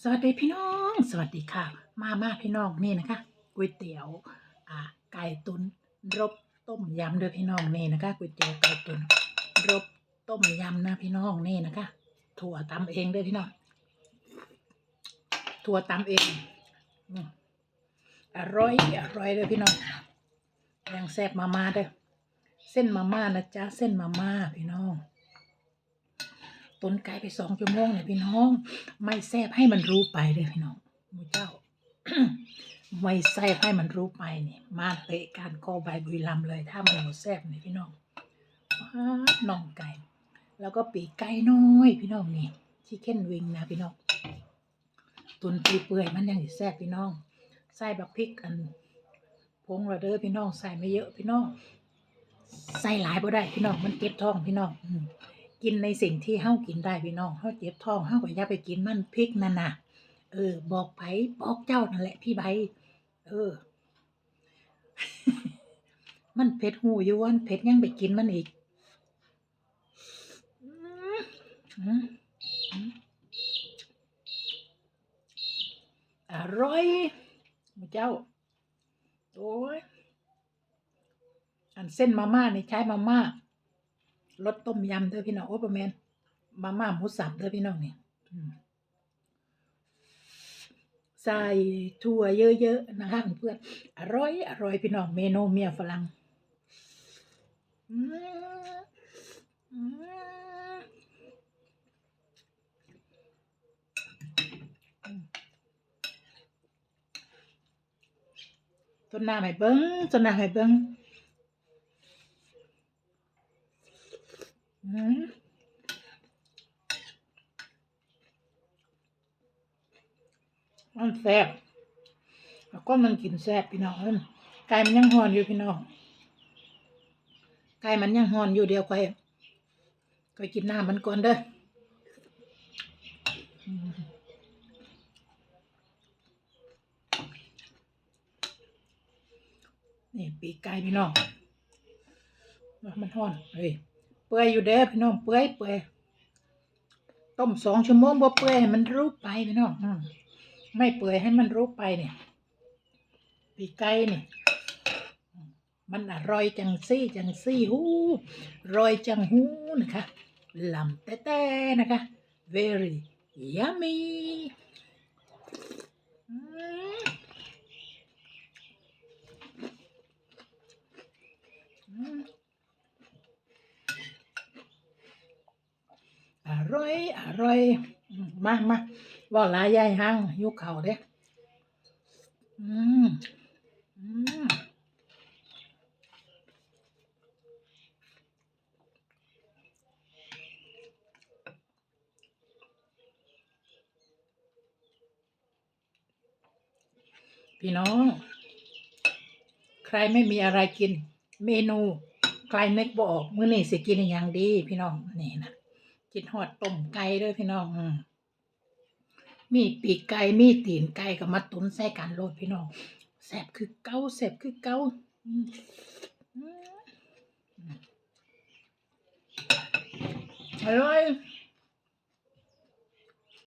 สวัสดีพี่น้อง สวัสดีค่ะ มามาพี่น้องนี่นะคะก๋วยเตี๋ยวอ่าไก่ตุนรบต้มยำเด้อพี่น้องนี่นะคะก๋วยเตี๋ยวไก่ตุนรบต้มยำนะพี่น้องนี่นะคะ ถั่วตำเองเด้อพี่น้อง ถั่วตำเองอร่อยอร่อยเลยพี่น้องยังแซ่บมาม่าเด้อเส้นมาม่านะจ๊ะเส้นมาม่าพี่น้อง ตุนไก่ไปสองชั่วโมงเลยพี่น้อง ไม่แซบให้มันรู้ไปเลยพี่น้องมูเจ้า ไม่แซบให้มันรู้ไปนี่มาเตะการคอใบบุรีรัมย์เลย ถ้ามันหมูแซบนี่พี่น้องว้าน่องไก่ แล้วก็ปีกไก่น้อยพี่น้องนี่ชิคเก้นวิงนะพี่น้องตุนปีเปื่อยมันยังแซบพี่น้องใส่บักพริกอันพงระเด้อพี่น้องใส่ไม่เยอะพี่น้องใส่หลายบ่ได้พี่น้องมันเก็บท้องพี่น้องอื กินในสิ่งที่เฮากินได้พี่น้องเฮาเจ็บท้องเฮาก็อย่าไปกินมันพริกนั่นน่ะ เออ บอกไผบอกเจ้านั่นแหละพี่ใบเออ มันเผ็ดหูอยู่วันเผ็ดยังไปกินมันอีกอร่อยมูเจ้า โอ้ย อันเส้นมาม่านี่ใช้มาม่า รสต้มยำเด้อพี่น้องโอ้ประแมนมาม่าหมูสับเด้อพี่น้องนี่อืมใส่ถั่วเยอะๆนะคะเพื่อนอร่อยอร่อยพี่น้องเมนูเมียฝรั่งต้นน้ำให้เบิ้งต้นน้ำให้เบิ้ง มันแซ่บแล้วก็มันกินแซ่บพี่น้องเอ้ยไก่มันยังหอนอยู่พี่น้องไก่มันยังหอนอยู่เดียวไปไปกินน้ำมันก่อนเด้อนี่ปีกไก่พี่น้องมันห่อนเฮ้ย ปื่อยอยู่เด้อพี่น้องเปื่อยเปื่อยต้มสองชั่วโมงบ่เปื่อยให้มันรูปไปพี่น้องไม่เปื่อยให้มันรูปไปเนี่ยปีกไก่เนี่ยมันอร่อยจังซี่จังซี่หูอร่อยจังหูนะคะลำแต่แต่นะคะ very yummy อืมอืม อ ร่อยอร่อย มามาว่าลายยายหังยุคเขาเด้อืมอืมพี่น้อง ใครไม่มีอะไรกิน เมนู ใครนึกบออกมื้อนี้สิกินอย่างดี พี่น้องนี่นะ กินหอดต้มไก่ด้วยพี่น้องมีปีกไก่มีตีนไก่กับมาตุนใส่กันโลดพี่น้องแสบคือเก้าแสบคือเก้าอร่อย